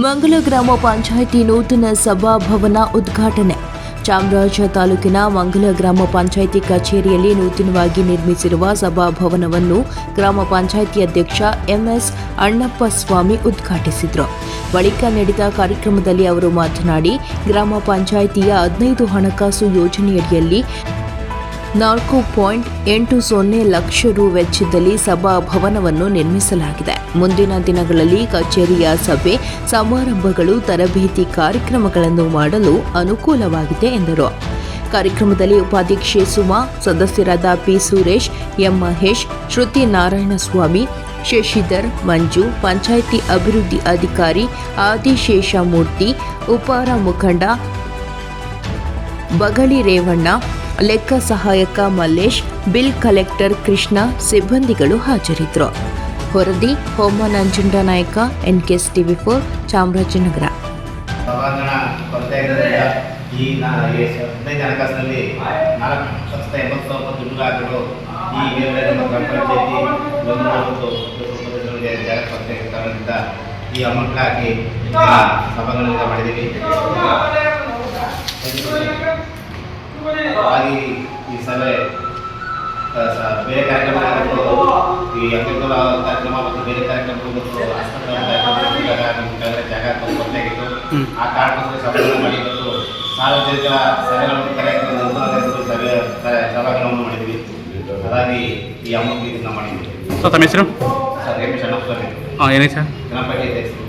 ಮಂಗಲ ಗ್ರಾಮ ಪಂಚಾಯಿತಿ ನೂತನ ಸಭಾಭವನ ಉದ್ಘಾಟನೆ. ಚಾಮರಾಜ ತಾಲೂಕಿನ ಮಂಗಲ ಗ್ರಾಮ ಪಂಚಾಯಿತಿ ಕಚೇರಿಯಲ್ಲಿ ನೂತನವಾಗಿ ನಿರ್ಮಿಸಿರುವ ಸಭಾಭವನವನ್ನು ಗ್ರಾಮ ಪಂಚಾಯಿತಿ ಅಧ್ಯಕ್ಷ ಎಂಎಸ್ ಅಣ್ಣಪ್ಪ ಸ್ವಾಮಿ ಉದ್ಘಾಟಿಸಿದರು. ಬಳಿಕ ನಡೆದ ಕಾರ್ಯಕ್ರಮದಲ್ಲಿ ಅವರು ಮಾತನಾಡಿ, ಗ್ರಾಮ ಪಂಚಾಯಿತಿಯ ಹದಿನೈದು ಹಣಕಾಸು ಯೋಜನೆಯಡಿಯಲ್ಲಿ ನಾಲ್ಕು ಪಾಯಿಂಟ್ ಎಂಟು ಸೊನ್ನೆ ಲಕ್ಷ ರು ವೆಚ್ಚದಲ್ಲಿ ಸಭಾಭವನವನ್ನು ನಿರ್ಮಿಸಲಾಗಿದೆ. ಮುಂದಿನ ದಿನಗಳಲ್ಲಿ ಕಚೇರಿಯ ಸಭೆ, ಸಮಾರಂಭಗಳು, ತರಬೇತಿ ಕಾರ್ಯಕ್ರಮಗಳನ್ನು ಮಾಡಲು ಅನುಕೂಲವಾಗಿದೆ ಎಂದರು. ಕಾರ್ಯಕ್ರಮದಲ್ಲಿ ಉಪಾಧ್ಯಕ್ಷೆ ಸುಮಾ, ಸದಸ್ಯರಾದ ಪಿ ಸುರೇಶ್ ಎಂ ಮಹೇಶ್ ಶ್ರುತಿ ನಾರಾಯಣಸ್ವಾಮಿ, ಶಶಿಧರ್, ಮಂಜು, ಪಂಚಾಯಿತಿ ಅಭಿವೃದ್ಧಿ ಅಧಿಕಾರಿ ಆದಿಶೇಷಮೂರ್ತಿ, ಉಪಾರ ಮುಖಂಡ ಬಗಳಿ ರೇವಣ್ಣ ಲೆಕ್ಕ ಸಹಾಯಕ ಮಲ್ಲೇಶ್, ಬಿಲ್ ಕಲೆಕ್ಟರ್ ಕೃಷ್ಣ, ಸಿಬ್ಬಂದಿಗಳು ಹಾಜರಿದ್ದರು ಹೊರದಿ ಹೋಮ ನಂಜುಂಡ ನಾಯಕ, ಎನ್ಕೆಎಸ್ ಟಿವಿ ಫೋರ್, ಚಾಮರಾಜನಗರ. ಈ ಅಮೌಂಟ್ ಹಾಕಿ ಸಭಾಂಗಣದಿಂದ ಮಾಡಿದ್ದೀವಿ. ಈ ಸಭೆ ಬೇರೆ ಕಾರ್ಯಕ್ರಮಗಳು ಈ ಕಾರ್ಯಕ್ರಮ ಮತ್ತು ಬೇರೆ ಕಾರ್ಯಕ್ರಮಗಳು ಆಸ್ಪತ್ರೆ ಜಾಗ ಕೊರತೆಯಾಗಿತ್ತು ಆ ಕಾರಣಕ್ಕೋಸ್ಕರ ಸಭೆಯನ್ನು ಮಾಡಿ ಮತ್ತು ಸಾರ್ವಜನಿಕರ ಸಭೆಗಳನ್ನು ಕರೆಯಕ್ರಮ ನೂತನ ಸಭೆ ಸಭೆಗಳನ್ನು ಮಾಡಿದ್ವಿ ಹಾಗಾಗಿ ಈ ಅಮೌಂಟ್ ಇದನ್ನ ಮಾಡಿದ್ವಿ ಸರ್ ತಮ್ಮ ಹೆಸರು ಸರ್ ರಮೇಶ್ ಅಣ್ಣಪ್ಪ ಹಾಂ ಏನೇ ಸರ್ ಪಂಚಾಯತ್